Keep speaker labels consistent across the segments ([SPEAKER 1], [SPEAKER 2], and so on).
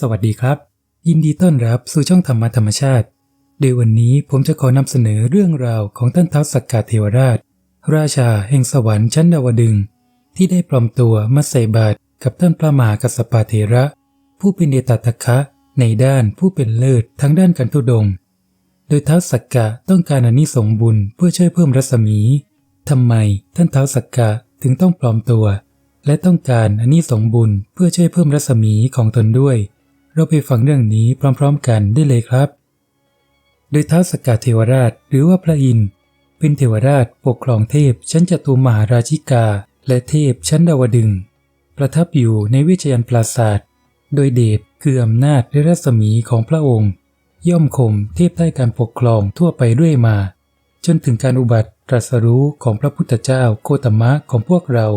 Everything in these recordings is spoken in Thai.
[SPEAKER 1] สวัสดีครับ ยินดีต้อนรับสู่ช่องธรรมะธรรมชาติโดยวันนี้ผมจะขอนำเสนอเรื่องราวของท่านท้าวสักกะเทวราช ราชาแห่งสวรรค์ชั้นดาวดึง ที่ได้ปลอมตัวมาใส่บาตรกับท่านพระมหากัสสปะเทระ ผู้เป็นเดตัตถคะในด้านผู้เป็นเลิศทางด้านการทุดง โดยท้าวสักกะต้องการอนิสงบุญเพื่อช่วยเพิ่มรัศมีทำไมท่านท้าวสักกะถึงต้องปลอมตัว และต้องการอนิสงบุญเพื่อช่วยเพิ่มรัศมีของตนด้วย เราไปฟังเรื่องนี้พร้อมๆกันได้เลยครับ โดยท้าวสกกาเทวราชหรือว่าพระอินทร์เป็นเทวราชปกครองเทพชั้นจตุมหาราชิกา และเทพชั้นดาวดึง ประทับอยู่ในวิจยันปราศาสตร์โดยเดชคืออำนาจและรัศมีของพระองค์ ย่อมข่มเทพใต้การปกครองทั่วไปเรื่อยมา จนถึงการอุบัติตรัสรู้ของพระพุทธเจ้าโคตมะของพวกเรา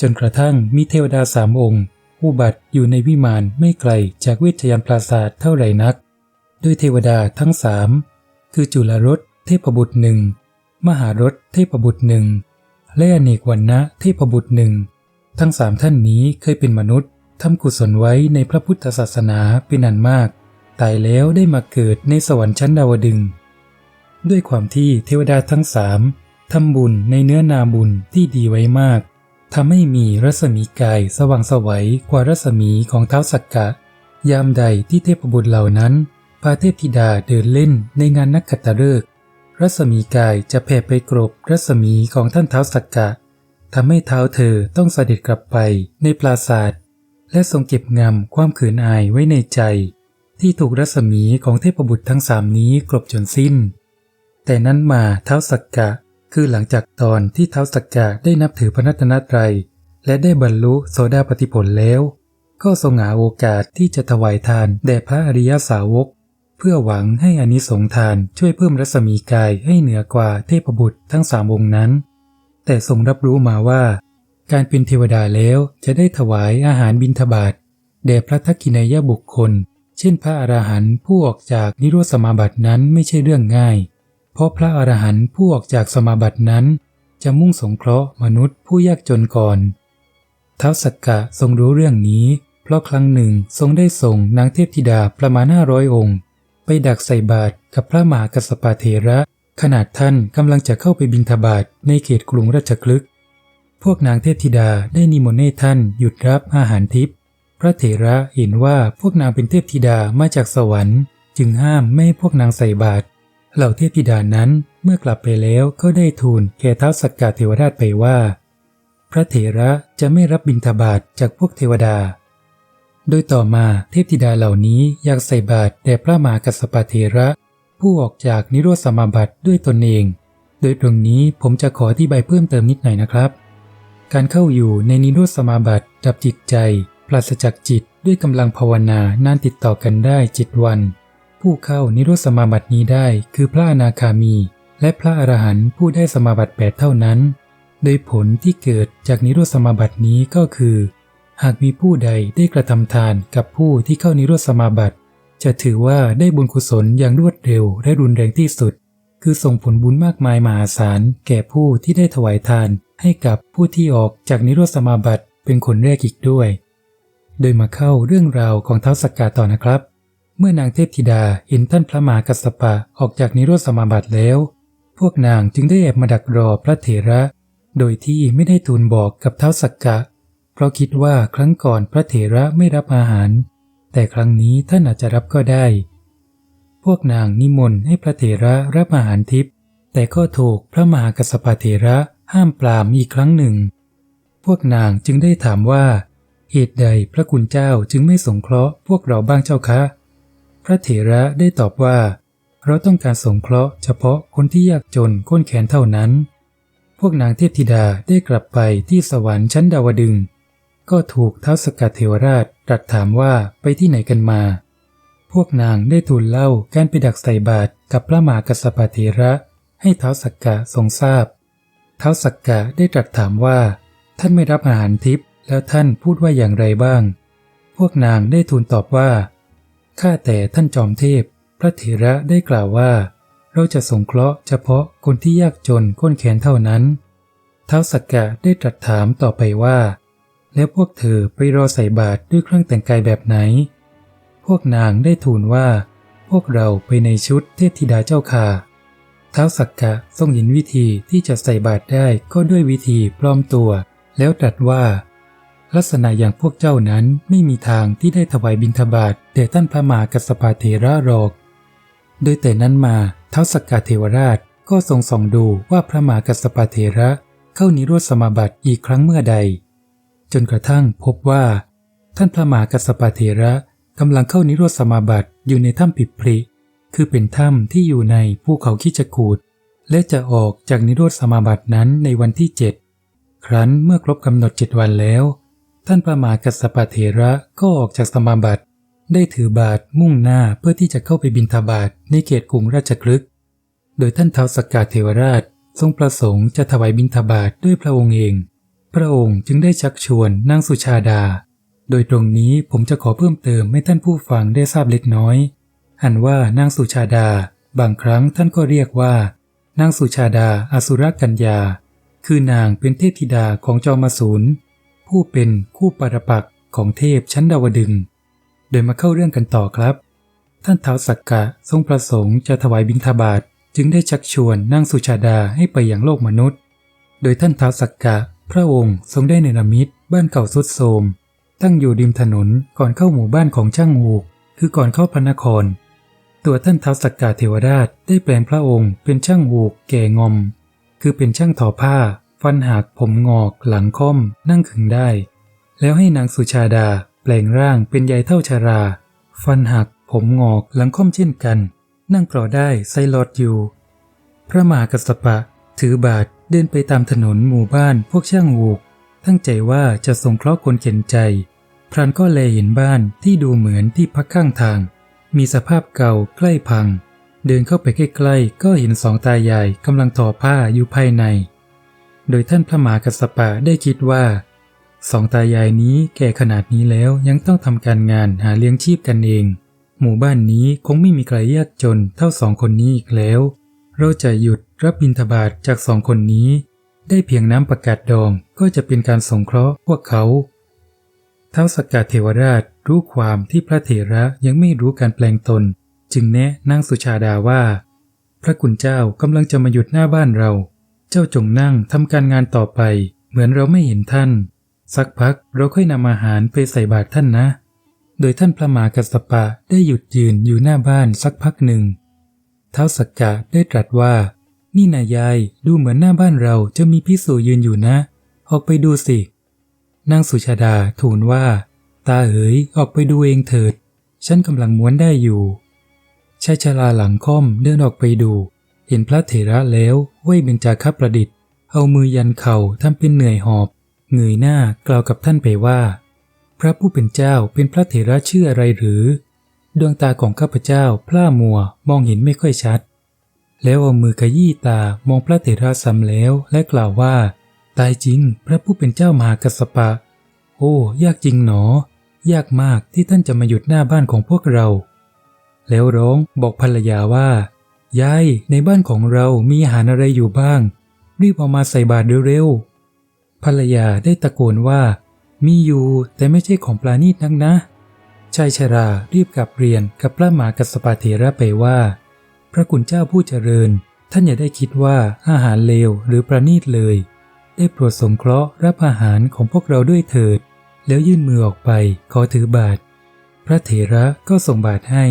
[SPEAKER 1] จนกระทั่งมีเทวดาสามองค์ อุบัติอยู่ในวิมานไม่ไกลจากเวชยันปราศาสตร์เท่าไหร่นัก ด้วยเทวดาทั้งสามคือจุลรสเทพบุตรหนึ่งมหารสเทพบุตรหนึ่งและอเนกวันนะเทพบุตรหนึ่งทั้งสามท่านนี้เคยเป็นมนุษย์ทำกุศลไว้ในพระพุทธศาสนาเป็นอันมากตายแล้วได้มาเกิดในสวรรค์ชั้นดาวดึง ด้วยความที่เทวดาทั้งสามทำบุญในเนื้อนาบุญที่ดีไว้มาก ทำให้มีรัศมีกายสว่างสวัยกว่ารัศมีของเท้าสักกะ ยามใดที่เทพบุตรเหล่านั้นพาเทพธิดาเดินเล่นในงานนักขัตฤกษ์รัศมีกายจะแผ่ไปกรบรัศมีของท่านเท้าสักกะทำให้เท้าเธอต้องเสด็จกลับไปในปราศาสตร์และทรงเก็บงำความขืนอายไว้ในใจ ที่ถูกรัศมีของเทพบุตรทั้งสามนี้กลบจนสิ้น แต่นั้นมาเท้าสักกะ คือหลังจากตอนที่เท้าวสักกะได้นับถือพระนัตนตรัย และได้บรรลุโสดาปติผลแล้ว ก็ทรงหาโอกาสที่จะถวายทานแด่พระอริยสาวก เพื่อหวังให้อานิสงส์ทานช่วยเพิ่มรัศมีกายให้เหนือกว่าเทพบุตรทั้งสามองค์นั้น แต่ทรงรับรู้มาว่า การเป็นเทวดาแล้วจะได้ถวายอาหารบิณฑบาตแด่พระทักขินายบุคคล เช่นพระอรหันต์ผู้ออกจากนิโรธสมาบัตินั้นไม่ใช่เรื่องง่าย เพราะพระอรหันต์ผู้ออกจากสมาบัตินั้น จะมุ่งสงเคราะห์มนุษย์ผู้ยากจนก่อนท้าวสักกะทรงรู้เรื่องนี้ เพราะครั้งหนึ่งทรงได้ส่งนางเทพธิดาประมาณห้าร้อยองค์ ไปดักใส่บาตรกับพระมหากัสปะเทระ ขนาดท่านกำลังจะเข้าไปบิณฑบาตในเขตกรุงราชคลึกพวกนางเทพธิดาได้นิมนต์ให้ท่านหยุดรับอาหารทิพย์พระเถระเห็นว่าพวกนางเป็นเทพธิดามาจากสวรรค์ จึงห้ามไม่ให้พวกนางใส่บาตร เหล่าเทพธิดานั้นเมื่อกลับไปแล้วก็ได้ทูลแก่ท้าวสักกะเทวราชไปว่า พระเถระจะไม่รับบิณฑบาตจากพวกเทวดา โดยต่อมาเทพธิดาเหล่านี้อยากใส่บาตรแด่พระมหากัสปะเทระ ผู้ออกจากนิโรธสมาบัติด้วยตนเอง โดยตรงนี้ผมจะขออธิบายเพิ่มเติมนิดหน่อยนะครับ การเข้าอยู่ในนิโรธสมาบัติดับจิตใจ ปราศจากจิตด้วยกำลังภาวนานานติดต่อกันได้จิตวัน ผู้เข้านิโรธสมาบัตินี้ได้คือพระอนาคามี และพระอรหันต์ผู้ได้สมาบัติแปดเท่านั้น โดยผลที่เกิดจากนิโรธสมาบัตินี้ก็คือ หากมีผู้ใดได้กระทำทานกับผู้ที่เข้านิโรธสมาบัติ จะถือว่าได้บุญกุศลอย่างรวดเร็วและรุนแรงที่สุด คือส่งผลบุญมากมายมหาศาลแก่ผู้ที่ได้ถวายทาน ให้กับผู้ที่ออกจากนิโรธสมาบัติเป็นคนแรกอีกด้วย โดยมาเข้าเรื่องราวของเท้าสักกะต่อนะครับ เมื่อนางเทพธิดาเห็นท่านพระมหากัสสปะออกจากนิโรธสมาบัติแล้ว พวกนางจึงได้แอบมาดักรอพระเถระ โดยที่ไม่ได้ทูลบอกกับเท้าสักกะ เพราะคิดว่าครั้งก่อนพระเถระไม่รับอาหาร แต่ครั้งนี้ท่านอาจจะรับก็ได้ พวกนางนิมนต์ให้พระเถระรับอาหารทิพย์แต่ก็ถูกพระมหากัสสปะเถระห้ามปรามอีกครั้งหนึ่ง พวกนางจึงได้ถามว่าเหตุใดพระคุณเจ้าจึงไม่สงเคราะห์พวกเราบ้างเจ้าคะ พระเถระได้ตอบว่า เราต้องการสงเคราะห์เฉพาะคนที่ยากจนก้นแขนเท่านั้น พวกนางเทพธิดาได้กลับไปที่สวรรค์ชั้นดาวดึง ก็ถูกท้าวสกัดเทวราชตรัสถามว่าไปที่ไหนกันมา พวกนางได้ทูลเล่าการไปดักใส่บาตรกับพระมหากัสสปะเทระให้ท้าวสักกะทรงทราบท้าวสักกะได้ตรัสถามว่า ท่านไม่รับอาหารทิพย์แล้วท่านพูดว่าอย่างไรบ้าง พวกนางได้ทูลตอบว่า ข้าแต่ท่านจอมเทพ พระเถระได้กล่าวว่า เราจะสงเคราะห์เฉพาะคนที่ยากจนก้นแขนเท่านั้นท้าวสักกะได้ตรัสถามต่อไปว่า แล้วพวกเธอไปรอใส่บาตรด้วยเครื่องแต่งกายแบบไหน พวกนางได้ทูลว่า พวกเราไปในชุดเทพธิดาเจ้าค่ะท้าวสักกะทรงเห็นวิธีที่จะใส่บาตรได้ก็ด้วยวิธีปลอมตัว แล้วตรัสว่า ลักษณะอย่างพวกเจ้านั้นไม่มีทางที่ได้ถวายบิณฑบาตแด่ท่านพระมหากัสสปะเถระหรอก โดยแต่นั้นมาเท้าวสกกะเทวราชก็ทรงส่องดูว่าพระมหากัสสปะเถระเข้านิโรธสมาบัติอีกครั้งเมื่อใด จนกระทั่งพบว่า ท่านพระมหากัสสปะเถระกำลังเข้านิโรธสมาบัติอยู่ในถ้ำปิดพริคือเป็นถ้ำที่อยู่ในภูเขาคิจกูดและจะออกจากนิโรธสมาบัตินั้นในวันที่เจ็ดครั้นเมื่อครบกำหนดเจ็ดวันแล้ว ท่านพระมหากัสสปะเถระก็ออกจากสมาบัติ ได้ถือบาทมุ่งหน้าเพื่อที่จะเข้าไปบิณฑบาตในเขตกรุงราชคลึกโดยท่านเท้าสกกาเทวราช ทรงประสงค์จะถวายบิณฑบาตด้วยพระองค์เอง พระองค์จึงได้ชักชวนนางสุชาดา โดยตรงนี้ผมจะขอเพิ่มเติมให้ท่านผู้ฟังได้ทราบเล็กน้อยหันว่านางสุชาดา บางครั้งท่านก็เรียกว่า นางสุชาดาอสุรกัญญา คือนางเป็นเทพธิดาของจอมสูร ผู้เป็นคู่ปรปักษ์ของเทพชั้นดาวดึง โดยมาเข้าเรื่องกันต่อครับ ท่านเท้าสักกะทรงประสงค์จะถวายบิณฑบาตจึงได้ชักชวนนางสุชาดาให้ไปยังโลกมนุษย์ โดยท่านเท้าสักกะ พระองค์ทรงได้เนรมิตบ้านเก่าสุดโทรมตั้งอยู่ริมถนนก่อนเข้าหมู่บ้านของช่างหูก คือก่อนเข้าพระนคร ตัวท่านท้าวสักกาเทวราชได้แปลงพระองค์เป็นช่างหูกแก่งอม คือเป็นช่างทอผ้า ฟันหักผมงอกหลังค่อมนั่งขึงได้ แล้วให้นางสุชาดาแปลงร่างเป็นยายเท่าชารา ฟันหักผมงอกหลังค่อมเช่นกัน นั่งกรอได้ไซลอดอยู่ พระมหากัสปะถือบาทเดินไปตามถนนหมู่บ้านพวกช่างหูก ตั้งใจว่าจะสงเคราะห์คนเข็นใจ พรันก็เลยเห็นบ้านที่ดูเหมือนที่พักข้างทาง มีสภาพเก่าใกล้พัง เดินเข้าไปใกล้ๆก็เห็นสองตายายกำลังทอผ้าอยู่ภายใน โดยท่านพระมหากัสปะได้คิดว่าสองตายายนี้แก่ขนาดนี้แล้วยังต้องทำการงานหาเลี้ยงชีพกันเอง หมู่บ้านนี้คงไม่มีใครยากจนเท่าสองคนนี้อีกแล้ว เราจะหยุดรับบิณฑบาตจากสองคนนี้ ได้เพียงน้ำประกาศดองก็จะเป็นการสงเคราะห์พวกเขาท้าวสกกัดเทวราชรู้ความที่พระเถระยังไม่รู้การแปลงตน จึงแนะนางสุชาดาว่า พระคุณเจ้ากำลังจะมาหยุดหน้าบ้านเรา เจ้าจงนั่งทำการงานต่อไป เหมือนเราไม่เห็นท่าน สักพักเราค่อยนำอาหารไปใส่บาตรท่านนะ โดยท่านพระมหากัสปะได้หยุดยืนอยู่หน้าบ้านสักพักหนึ่ง เท้าสักกะได้ตรัสว่า นี่นายายดูเหมือนหน้าบ้านเราจะมีพิสูยืนอยู่นะ ออกไปดูสิ นางสุชาดาทูลว่า ตาเอ๋ยออกไปดูเองเถิด ฉันกำลังม้วนได้อยู่ชายชราหลังค่อมเดินออกไปดู เห็นพระเถระแล้วไหวเบญจาคประดิษฐ์ เอามือยันเข่าทำเป็นเหนื่อยหอบเงยหน้ากล่าวกับท่านไปว่า พระผู้เป็นเจ้าเป็นพระเถระชื่ออะไรหรือ ดวงตาของข้าพเจ้าพร่ามัวมองเห็นไม่ค่อยชัด แล้วเอามือขยี้ตามองพระเถระซ้ำแล้วและกล่าวว่า ตายจริง พระผู้เป็นเจ้ามหากัสปะ โอ้ยากจริงหนอ ยากมากที่ท่านจะมาหยุดหน้าบ้านของพวกเรา แล้วร้องบอกภรรยาว่า ยาย ในบ้านของเรามีอาหารอะไรอยู่บ้าง รีบเอามาใส่บาตรเร็วๆ ภรรยาได้ตะโกนว่า มีอยู่แต่ไม่ใช่ของปลาณีตนักนะ ชายชรารีบกลับเรียนกับพระมหากัสปะเถระไปว่า พระคุณเจ้าผู้เจริญ ท่านอย่าได้คิดว่าอาหารเลวหรือประณีตเลย ได้โปรดสงเคราะห์รับอาหารของพวกเราด้วยเถิด แล้วยื่นมือออกไปขอถือบาทพระเถระก็ส่งบาทให้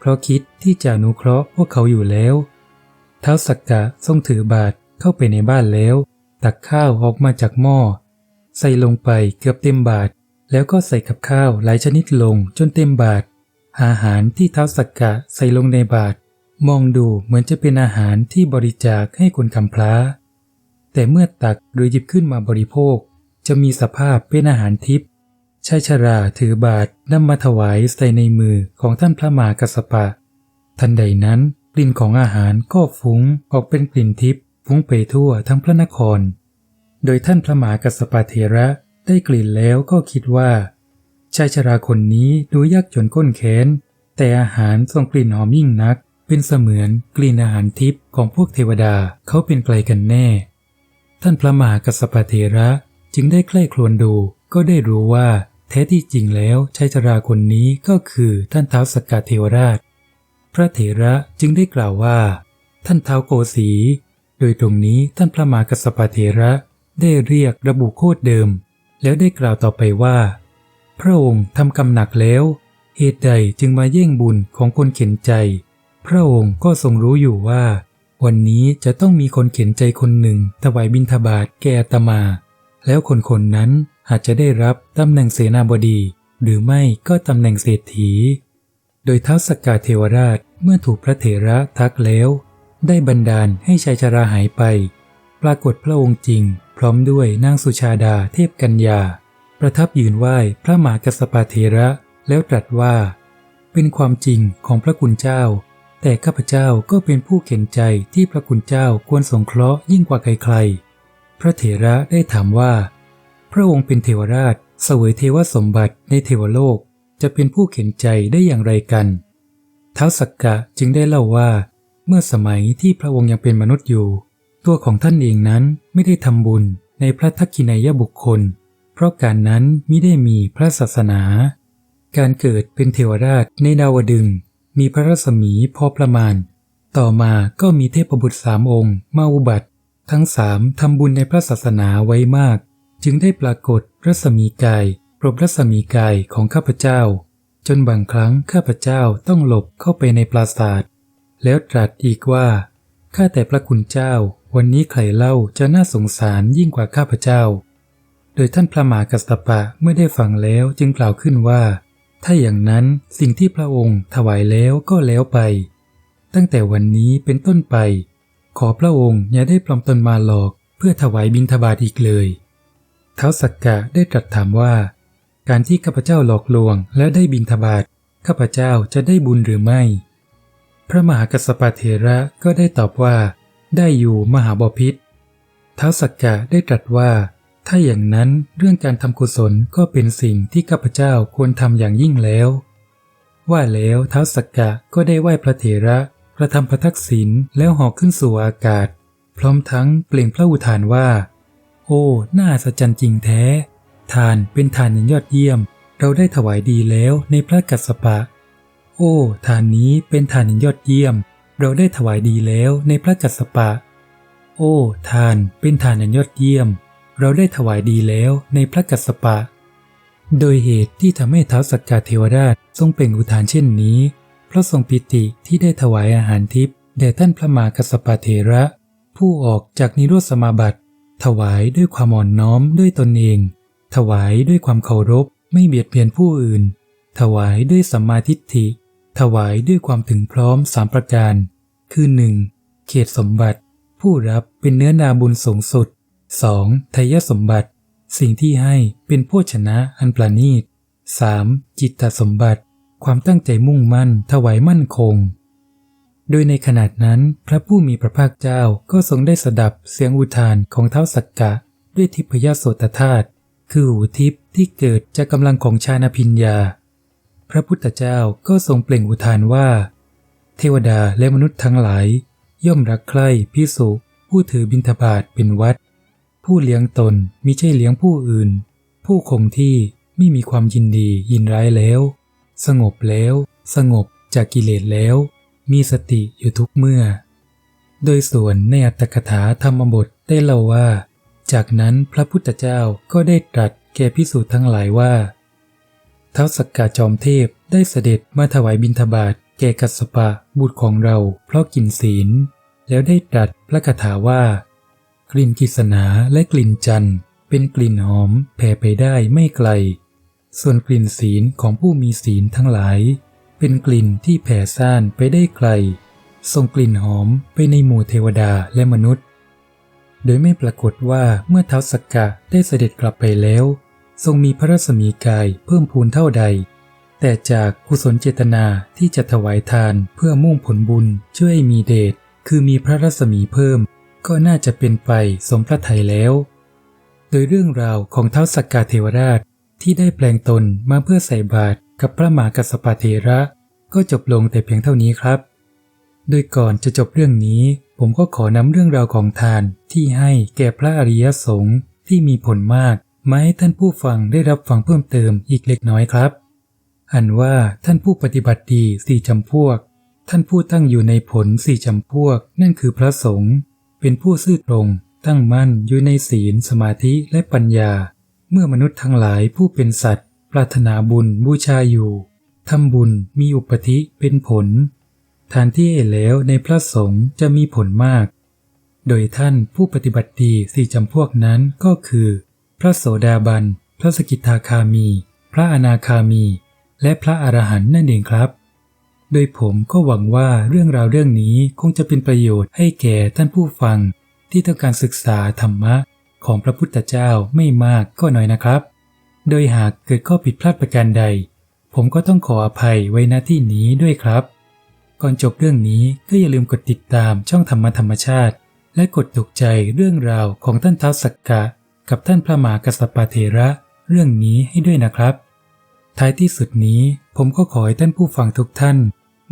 [SPEAKER 1] เพราะคิดที่จะอนุเคราะห์พวกเขาอยู่แล้ว เท้าสักกะทรงถือบาทเข้าไปในบ้านแล้ว ตักข้าวออกมาจากหม้อ ใส่ลงไปเกือบเต็มบาทแล้วก็ใส่กับข้าวหลายชนิดลงจนเต็มบาทอาหารที่เท้าสักกะใส่ลงในบาทมองดูเหมือนจะเป็นอาหารที่บริจาคให้คนกำพร้า แต่เมื่อตักหรือหยิบขึ้นมาบริโภค จะมีสภาพเป็นอาหารทิพย์ ชายชราถือบาตรนำมาถวายใส่ในมือของท่านพระมหากัสปะ ทันใดนั้นกลิ่นของอาหารก็ฟุ้งออกเป็นกลิ่นทิพย์ฟุ้งไปทั่วทั้งพระนคร โดยท่านพระมหากัสปะเถระได้กลิ่นแล้วก็คิดว่า ชายชราคนนี้ดูยากจนก้นแขนแต่อาหารทรงกลิ่นหอมยิ่งนัก เป็นเสมือนกลิ่นอาหารทิพย์ของพวกเทวดาเขาเป็นไกลกันแน่ ท่านพระมหากัสปะเทระจึงได้ใคร่ครวญดูก็ได้รู้ว่า แท้ที่จริงแล้วชายชราคนนี้ก็คือท่านเท้าสกกาเทวราช พระเถระจึงได้กล่าวว่า ท่านเท้าโกสี โดยตรงนี้ท่านพระมหากัสสปะเถระได้เรียกระบุโคดเดิม แล้วได้กล่าวต่อไปว่า พระองค์ทำกรรมหนักแล้ว เหตุใดจึงมาแย่งบุญของคนเข็นใจ พระองค์ก็ทรงรู้อยู่ว่า วันนี้จะต้องมีคนเข็นใจคนหนึ่งถวายบิณฑบาตแก่ตมา แล้วคนคนนั้นอาจจะได้รับตำแหน่งเสนาบดี หรือไม่ก็ตำแหน่งเศรษฐี โดยเท้าวสกกาเทวราชเมื่อถูกพระเถระทักแล้ว ได้บันดาลให้ชายชราหายไป ปรากฏพระองค์จริง พร้อมด้วยนางสุชาดาเทพกัญญา ประทับยืนไหว้พระมหากัสสปะเถระแล้วตรัสว่า เป็นความจริงของพระคุณเจ้า แต่ข้าพเจ้าก็เป็นผู้เข็นใจที่พระคุณเจ้าควรสงเคราะห์ยิ่งกว่าใครๆ พระเถระได้ถามว่า พระองค์เป็นเทวราชเสวยเทวสมบัติในเทวโลกจะเป็นผู้เข็นใจได้อย่างไรกัน ท้าวสักกะจึงได้เล่าว่า เมื่อสมัยที่พระองค์ยังเป็นมนุษย์อยู่ ตัวของท่านเองนั้นไม่ได้ทำบุญในพระทักขินายบุคคล เพราะการนั้นมิได้มีพระศาสนา การเกิดเป็นเทวราชในดาวดึง มีพระรัศมีพอประมาณ ต่อมาก็มีเทพบุตรสามองค์มาอุบัติ ทั้งสามทำบุญในพระศาสนาไว้มาก จึงได้ปรากฏรัศมีกายปรบรัศมีกายของข้าพเจ้า จนบางครั้งข้าพเจ้าต้องหลบเข้าไปในปราสาทแล้วตรัสอีกว่าข้าแต่พระคุณเจ้า วันนี้ใครเล่าจะน่าสงสารยิ่งกว่าข้าพเจ้า โดยท่านพระมหากัสสปะเมื่อได้ฟังแล้วจึงกล่าวขึ้นว่า ถ้าอย่างนั้นสิ่งที่พระองค์ถวายแล้วก็แล้วไป ตั้งแต่วันนี้เป็นต้นไป ขอพระองค์อย่าได้ปลอมตนมาหลอกเพื่อถวายบิณฑบาตอีกเลย ท้าวสักกะได้ตรัสถามว่า การที่ข้าพเจ้าหลอกลวงและได้บิณฑบาตข้าพเจ้าจะได้บุญหรือไม่ พระมหากัสสปะเถระก็ได้ตอบว่า ได้อยู่มหาบพิษท้าวสักกะได้ตรัสว่า ถ้าอย่างนั้นเรื่องการทำกุศลก็เป็นสิ่งที่ข้าพเจ้าควรทำอย่างยิ่งแล้ว ว่าแล้วท้าวสักกะก็ได้ไหว้พระเถระ ระทำพระทักษิณแล้วหอกขึ้นสู่อากาศ พร้อมทั้งเปล่งพระอุทานว่า โอ้ น่าอัจจริงแท้ ทานเป็นทานอย่างยอดเยี่ยม เราได้ถวายดีแล้วในพระกัสสปะ โอ้ ทานนี้เป็นทานอย่างยอดเยี่ยม เราได้ถวายดีแล้วในพระกัสสปะ โอ้ ทานเป็นทานอันยอดเยี่ยม เราได้ถวายดีแล้วในพระกัสสปะโดยเหตุที่ทำให้ท้าวสักกาเทวราชทรงเปล่งอุทานเช่นนี้ เพราะทรงปิติที่ได้ถวายอาหารทิพย์แด่ท่านพระมหากัสสปะเถระ ผู้ออกจากนิโรธสมาบัติ ถวายด้วยความอ่อนน้อมด้วยตนเอง ถวายด้วยความเคารพไม่เบียดเบียนผู้อื่น ถวายด้วยสัมมาทิฏฐิ ถวายด้วยความถึงพร้อมสามประการ คือ 1. เขตสมบัติ ผู้รับเป็นเนื้อนาบุญสูงสุด 2. ทายสมบัติ สิ่งที่ให้เป็นโภชนะอันประณีต 3. จิตตสมบัติ ความตั้งใจมุ่งมั่น ถวายมั่นคง โดยในขณะนั้นพระผู้มีพระภาคเจ้าก็ทรงได้สดับเสียงอุทานของเท้าสักกะ ด้วยทิพยโสตธาตุคือหูทิพที่เกิดจากกำลังของชาณพิญญา พระพุทธเจ้าก็ทรงเปล่งอุทานว่า เทวดาและมนุษย์ทั้งหลาย ย่อมรักใคร่พิสุผู้ถือบิณฑบาตเป็นวัด ผู้เลี้ยงตนมิใช่เลี้ยงผู้อื่น ผู้คงที่ไม่มีความยินดียินร้ายแล้ว สงบแล้ว สงบจากกิเลสแล้ว มีสติอยู่ทุกเมื่อ โดยส่วนในอัตถกถาธรรมบทได้เล่าว่า จากนั้นพระพุทธเจ้าก็ได้ตรัสแก่พิสูจน์ทั้งหลายว่าท้าวสักกาจอมเทพได้เสด็จมาถวายบิณฑบาตแก่กัสปะบุตรของเรา เพราะกินศีล แล้วได้ตรัสพระคาถาว่า กลิ่นกิษณาและกลิ่นจันทร์เป็นกลิ่นหอมแผ่ไปได้ไม่ไกล ส่วนกลิ่นศีลของผู้มีศีลทั้งหลาย เป็นกลิ่นที่แผ่ซ่านไปได้ไกล ส่งกลิ่นหอมไปในหมู่เทวดาและมนุษย์ โดยไม่ปรากฏว่าเมื่อเท้าสักกะได้เสด็จกลับไปแล้ว ทรงมีพระรัศมีกายเพิ่มพูนเท่าใด แต่จากกุศลเจตนาที่จะถวายทานเพื่อมุ่งผลบุญช่วยมีเดชคือมีพระรัศมีเพิ่ม ก็น่าจะเป็นไปสมพระทัยแล้ว โดยเรื่องราวของเท้าสักกาเทวราช ที่ได้แปลงตนมาเพื่อใส่บาตรกับพระมหากัสสปะเทระ ก็จบลงแต่เพียงเท่านี้ครับ โดยก่อนจะจบเรื่องนี้ ผมก็ขอนำเรื่องราวของทานที่ให้แก่พระอริยสงฆ์ที่มีผลมากมาให้ท่านผู้ฟังได้รับฟังเพิ่มเติมอีกเล็กน้อยครับอันว่าท่านผู้ปฏิบัติดีสี่จำพวก ท่านผู้ตั้งอยู่ในผลสี่จำพวก นั่นคือพระสงฆ์เป็นผู้ซื่อตรง ตั้งมั่นอยู่ในศีลสมาธิและปัญญา เมื่อมนุษย์ทั้งหลายผู้เป็นสัตว์ ปรารถนาบุญบูชาอยู่ทำบุญมีอุปธิเป็นผล ทานที่แล้วในพระสงฆ์จะมีผลมาก โดยท่านผู้ปฏิบัติดีสี่จำพวกนั้นก็คือ พระโสดาบัน พระสกิทาคามี พระอนาคามี และพระอรหันต์นั่นเองครับ โดยผมก็หวังว่าเรื่องราวเรื่องนี้คงจะเป็นประโยชน์ให้แก่ท่านผู้ฟังที่ต้องการศึกษาธรรมะ ของพระพุทธเจ้าไม่มากก็น้อยนะครับ โดยหากเกิดข้อผิดพลาดประการใด ผมก็ต้องขออภัยไว้ณที่นี้ด้วยครับ ก่อนจบเรื่องนี้ก็อย่าลืมกดติดตามช่องธรรมธรรมชาติ และกดถูกใจเรื่องราวของท่านท้าวสักกะ กับท่านพระมหากัสสปะเทระเรื่องนี้ให้ด้วยนะครับ ท้ายที่สุดนี้ผมก็ขอให้ท่านผู้ฟังทุกท่าน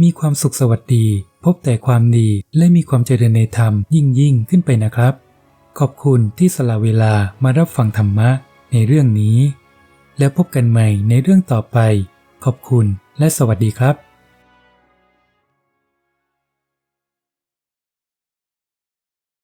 [SPEAKER 1] มีความสุขสวัสดี พบแต่ความดีและมีความเจริญในธรรมยิ่งยิ่งขึ้นไปนะครับ ขอบคุณที่สละเวลามารับฟังธรรมะในเรื่องนี้ แล้วพบกันใหม่ในเรื่องต่อไป ขอบคุณและสวัสดีครับ